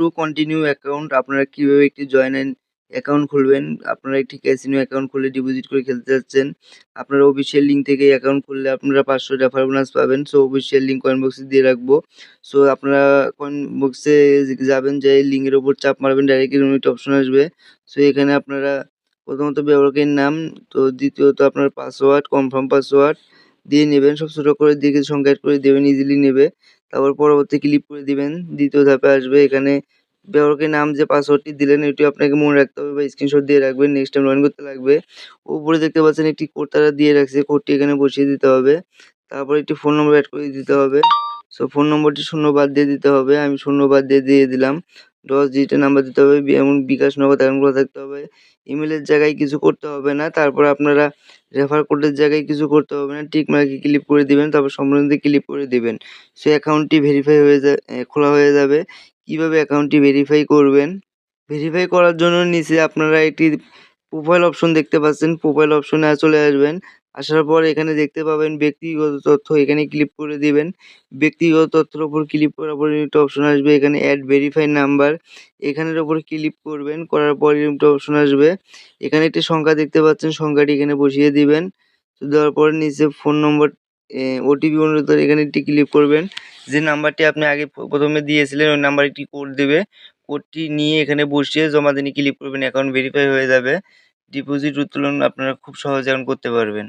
To continue account আপনারা কীভাবে একটি জয়েন অ্যাকাউন্ট খুলবেন? আপনারা একটি ক্যাসিনো অ্যাকাউন্ট খুলে ডিপোজিট করে খেলতে যাচ্ছেন। আপনারা অফিসিয়াল লিঙ্ক থেকে অ্যাকাউন্ট খুললে আপনারা পাঁচশো রেফার বোনাস পাবেন। সো অফিসিয়াল লিঙ্ক কয়েন বক্সে দিয়ে রাখব। সো আপনারা কয়েন বক্সে যাবেন, যে এই লিঙ্কের ওপর চাপ মারবেন ডাইরেক্ট ইউনিট অপশন আসবে। সো এখানে আপনারা প্রথমত ব্যবহারকারীর নাম, তো দ্বিতীয়ত আপনার পাসওয়ার্ড কনফার্ম পাসওয়ার্ড দিয়ে নেবেন। সব ছোটো করে দিয়ে সংখ্যা করে দেবেন ইজিলি নেবে। তারপর পরবর্তী ক্লিক করে দিবেন। দ্বিতীয় ধাপে আসবে এখানে। ব্যবহারকের নাম যে পাসওয়ার্ডটি দিলেন এটি আপনাকে মনে রাখতে হবে বা স্ক্রিনশট দিয়ে রাখবেন। নেক্সট টাইম লগ করতে লাগবে। উপরে দেখতে পাচ্ছেন একটি কোড তারা দিয়ে রাখছে। কোডটি এখানে বসিয়ে দিতে হবে। তারপর একটি ফোন নম্বর অ্যাড করে দিতে হবে। সো ফোন নম্বরটি শূন্য বাদ দিয়ে দিতে হবে। আমি শূন্য বাদ দিয়ে দিয়ে দিলাম। দশ ডিজিটের নাম্বার দিতে হবে এমন বিকাশ নগদ অ্যাকাউন্ট খোলা থাকতে হবে। ইমেলের জায়গায় কিছু করতে হবে না, তারপর আপনারা রেফার কোডের জায়গায় কিছু করতে হবে না। টিক মার্কে ক্লিক করে দিবেন, তারপর সম্বন্ধে ক্লিক করে দিবেন। সে অ্যাকাউন্টটি ভেরিফাই হয়ে যা খোলা হয়ে যাবে। কীভাবে অ্যাকাউন্টটি ভেরিফাই করবেন? ভেরিফাই করার জন্য নিচে আপনারা একটি প্রোফাইল অপশন দেখতে পাচ্ছেন। প্রোফাইল অপশনে চলে আসবেন। আসার পর এখানে দেখতে পাবেন ব্যক্তিগত তথ্য এখানে ক্লিক করে দিবেন। ব্যক্তিগত তথ্যের উপর ক্লিক করার পর একটা অপশন আসবে, এখানে অ্যাড ভেরিফাই নাম্বার এখানের ওপর ক্লিক করবেন, করার পর একটা অপশন আসবে। এখানে একটি সংখ্যা দেখতে পাচ্ছেন, সংখ্যাটি এখানে বসিয়ে দিবেন। দেওয়ার পর নিচে ফোন নম্বর ওটিপি অনুরোধ এখানে একটি ক্লিক করবেন। যে নাম্বারটি আপনি আগে প্রথমে দিয়েছিলেন, ওই নাম্বারে একটি কোড দেবে। কোডটি নিয়ে এখানে বসিয়ে জমা দিনে ক্লিক করবেন অ্যাকাউন্ট ভেরিফাই হয়ে যাবে। ডিপোজিট উত্তোলন আপনারা খুব সহজে এখন করতে পারবেন।